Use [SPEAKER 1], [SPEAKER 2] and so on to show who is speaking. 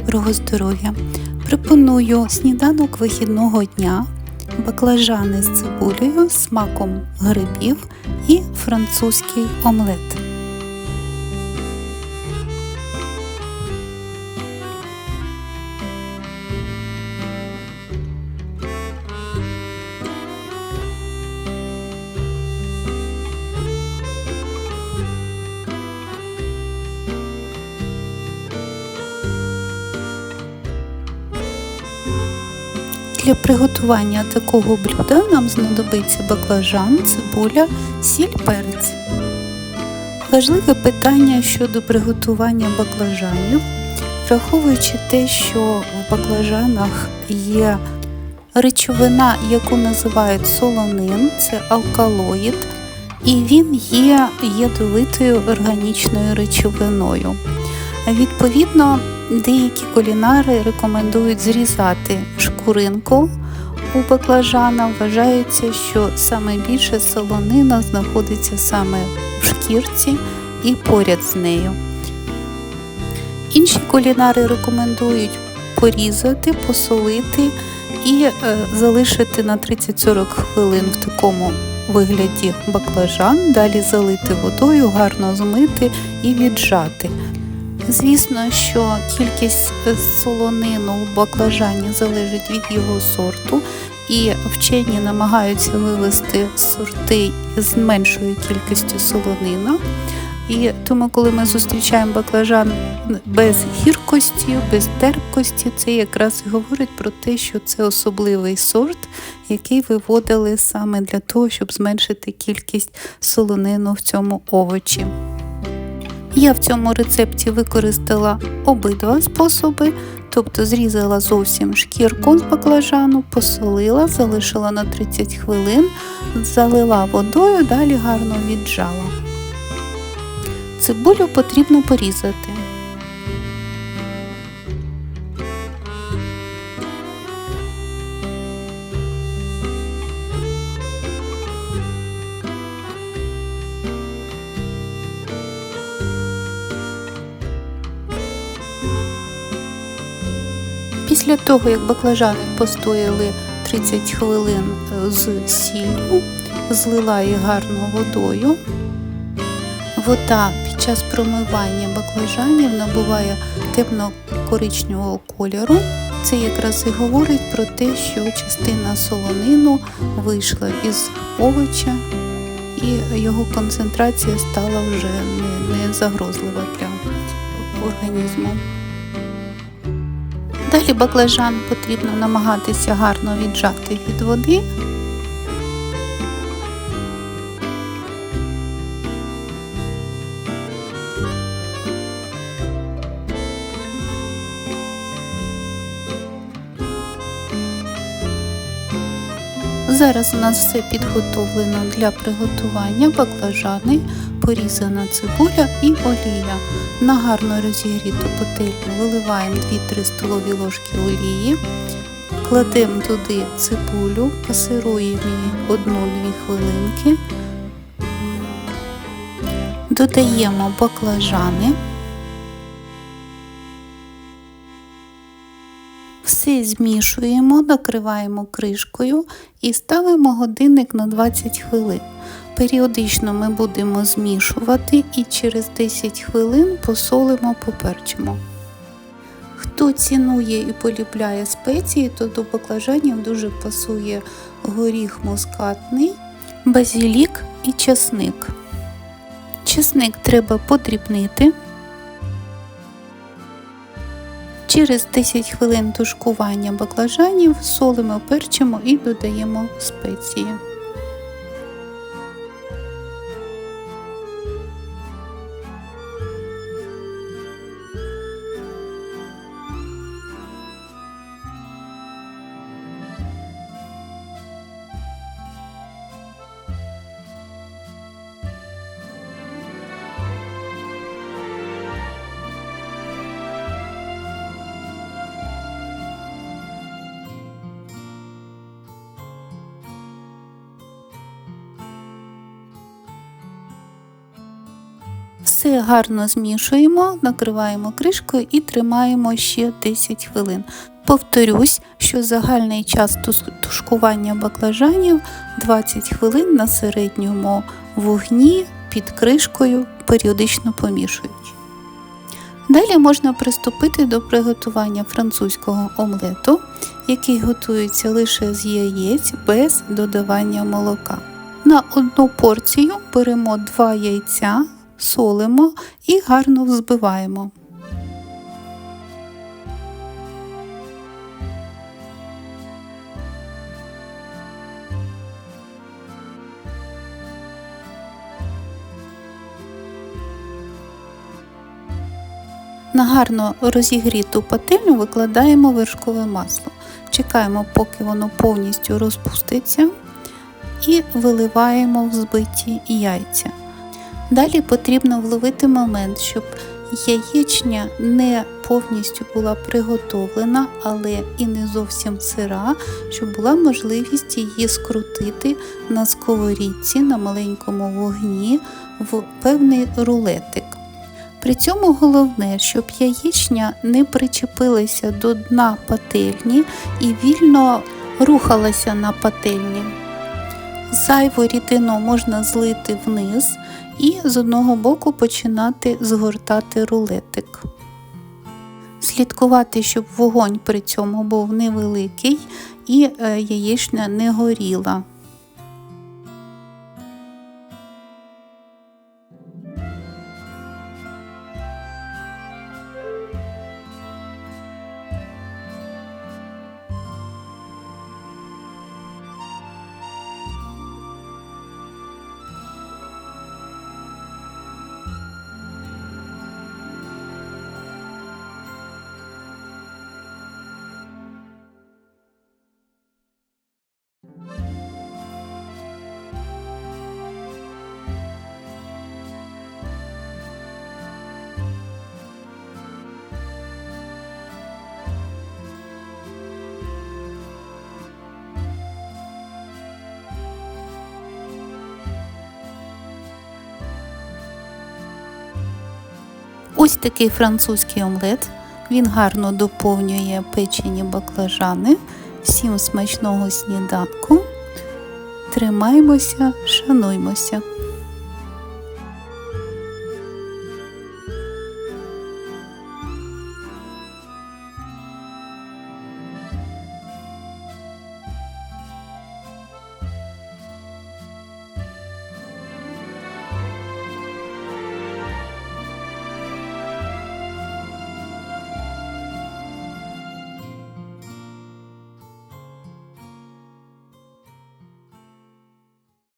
[SPEAKER 1] доброго здоров'я! Пропоную сніданок вихідного дня, баклажани з цибулею, смаком грибів і французький омлет. Для приготування такого блюда нам знадобиться баклажан, цибуля, сіль, перець. Важливе питання щодо приготування баклажанів, враховуючи те, що в баклажанах є речовина, яку називають солонин, це алкалоїд, і він є ядовитою органічною речовиною. Відповідно, деякі кулінари рекомендують зрізати шкуринку у баклажана. Вважається, що саме більше солонина знаходиться саме в шкірці і поряд з нею. Інші кулінари рекомендують порізати, посолити і е, залишити на 30-40 хвилин в такому вигляді баклажан, далі залити водою, гарно змити і віджати. Звісно, що кількість солонину в баклажані залежить від його сорту, і вчені намагаються вивести сорти з меншою кількістю солонина. І тому, коли ми зустрічаємо баклажан без гіркості, без терпкості, це якраз і говорить про те, що це особливий сорт, який виводили саме для того, щоб зменшити кількість солонину в цьому овочі. Я в цьому рецепті використала обидва способи, тобто зрізала зовсім шкірку з баклажану, посолила, залишила на 30 хвилин, залила водою, далі гарно віджала. Цибулю потрібно порізати. Після того, як баклажани постояли 30 хвилин е, з сіллю, злила їх гарно водою. Вода під час промивання баклажанів набуває темно-коричневого кольору. Це якраз і говорить про те, що частина солонину вийшла із овоча і його концентрація стала вже не, не загрозлива для організму. Далі баклажан потрібно намагатися гарно віджати від води. Зараз у нас все підготовлено для приготування баклажани, порізана цибуля і олія. На гарно розігріту пательню виливаємо 2-3 столові ложки олії, кладемо туди цибулю, пасируємо її 1-2 хвилинки, додаємо баклажани. Все змішуємо, накриваємо кришкою і ставимо годинник на 20 хвилин. Періодично ми будемо змішувати і через 10 хвилин посолимо поперчимо. Хто цінує і полюбляє спеції, то до баклажанів дуже пасує горіх мускатний, базілік і часник. Часник треба подрібнити. Через 10 хвилин тушкування баклажанів солимо, перчимо і додаємо спеції. Все гарно змішуємо, накриваємо кришкою і тримаємо ще 10 хвилин. Повторюсь, що загальний час тушкування баклажанів 20 хвилин на середньому вогні під кришкою, періодично помішуючи. Далі можна приступити до приготування французького омлету, який готується лише з яєць без додавання молока. На одну порцію беремо 2 яйця, солимо і гарно взбиваємо. На гарно розігріту пательню викладаємо вершкове масло. Чекаємо, поки воно повністю розпуститься, і виливаємо в збиті яйця. Далі потрібно вловити момент, щоб яєчня не повністю була приготовлена, але і не зовсім сира, щоб була можливість її скрутити на сковорідці на маленькому вогні в певний рулетик. При цьому головне, щоб яєчня не причепилася до дна пательні і вільно рухалася на пательні. Зайву рідину можна злити вниз і з одного боку починати згортати рулетик. Слідкувати, щоб вогонь при цьому був невеликий і е, яєчня не горіла. Ось такий французький омлет. Він гарно доповнює печені баклажани. Всім смачного сніданку. Тримаємося, шануймося.